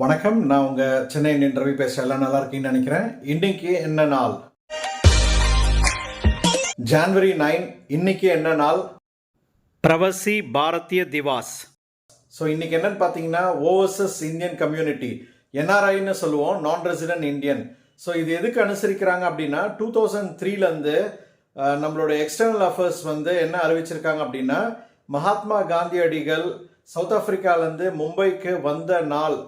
வணக்கம். நான் உங்க சென்னை இந்தியன் ரவி பேசுறேன். எல்லாம் நல்லா இருக்கீங்கன்னு நினைக்கிறேன். இன்னைக்கு என்ன நாள்? ஜான்வரி நைன் இன்னைக்கு என்ன நாள்? பிரவசி பாரதிய திவாஸ். ஸோ இன்னைக்கு என்னன்னு பார்த்தீங்கன்னா ஓவர்சஸ் இந்தியன் கம்யூனிட்டி என்ஆர்ஐன்னு சொல்லுவோம் நான் ரெசிடென்ட் இந்தியன் ஸோ இது எதுக்கு அனுசரிக்கிறாங்க அப்படின்னா டூ தௌசண்ட் த்ரீலேருந்து நம்மளோட எக்ஸ்டர்னல் அஃபேர்ஸ் வந்து என்ன அறிவிச்சிருக்காங்க அப்படின்னா மகாத்மா காந்தியடிகள் சவுத் ஆப்பிரிக்காலேருந்து மும்பைக்கு வந்த நாள்.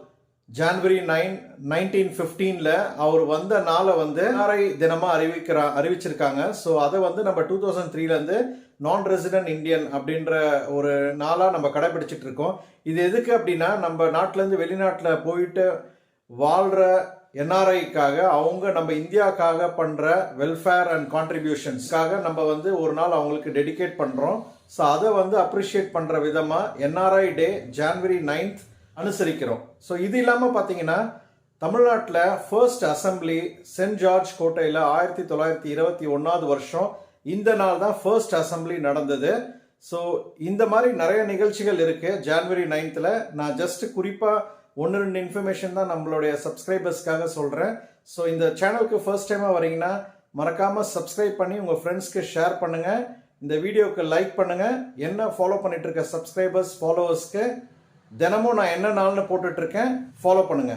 ஜான்வரி நைன் நைன்டீன் ஃபிஃப்டீனில் அவர் வந்த நாளை வந்து என்ஆர்ஐ தினமாக அறிவிக்கிறா அறிவிச்சிருக்காங்க. ஸோ அதை வந்து நம்ம டூ தௌசண்ட் த்ரீலேருந்து நான் ரெசிடென்ட் இந்தியன் அப்படின்ற ஒரு நாளாக நம்ம கடைபிடிச்சிட்டு இருக்கோம். இது எதுக்கு அப்படின்னா நம்ம நாட்டிலேருந்து வெளிநாட்டில் போயிட்டு வாழ்கிற என்ஆர்ஐக்காக அவங்க நம்ம இந்தியாவுக்காக பண்ணுற வெல்ஃபேர் அண்ட் கான்ட்ரிபியூஷன்ஸ்க்காக நம்ம வந்து ஒரு நாள் அவங்களுக்கு டெடிகேட் பண்ணுறோம் ஸோ அதை வந்து அப்ரிஷியேட் பண்ணுற விதமாக என்ஆர்ஐ டே ஜான்வரி நைன்த் அனுசரிக்கிறோம். ஸோ இது இல்லாமல் பார்த்தீங்கன்னா தமிழ்நாட்டில் ஃபர்ஸ்ட் அசெம்பிளி சென்ட் ஜார்ஜ் கோட்டையில் ஆயிரத்தி தொள்ளாயிரத்தி இருபத்தி ஒன்றாவது வருஷம் இந்த நாள் தான் ஃபர்ஸ்ட் அசெம்பிளி நடந்தது. ஸோ இந்த மாதிரி நிறைய நிகழ்ச்சிகள் இருக்குது ஜான்வரி நைன்த்தில் நான் ஜஸ்ட் குறிப்பாக ஒன்று ரெண்டு இன்ஃபர்மேஷன் தான் நம்மளுடைய சப்ஸ்கிரைபர்ஸ்க்காக சொல்கிறேன் ஸோ இந்த சேனலுக்கு ஃபர்ஸ்ட் டைமாக வரீங்கன்னா மறக்காமல் சப்ஸ்கிரைப் பண்ணி உங்கள் ஃப்ரெண்ட்ஸ்க்கு ஷேர் பண்ணுங்கள் இந்த வீடியோவுக்கு லைக் பண்ணுங்கள் என்ன ஃபாலோ பண்ணிட்டு இருக்க சப்ஸ்கிரைபர்ஸ் ஃபாலோவர்ஸ்க்கு தினமும் நான் என்ன நாள்னு போட்டுட்ருக்கேன் ஃபாலோ பண்ணுங்கள்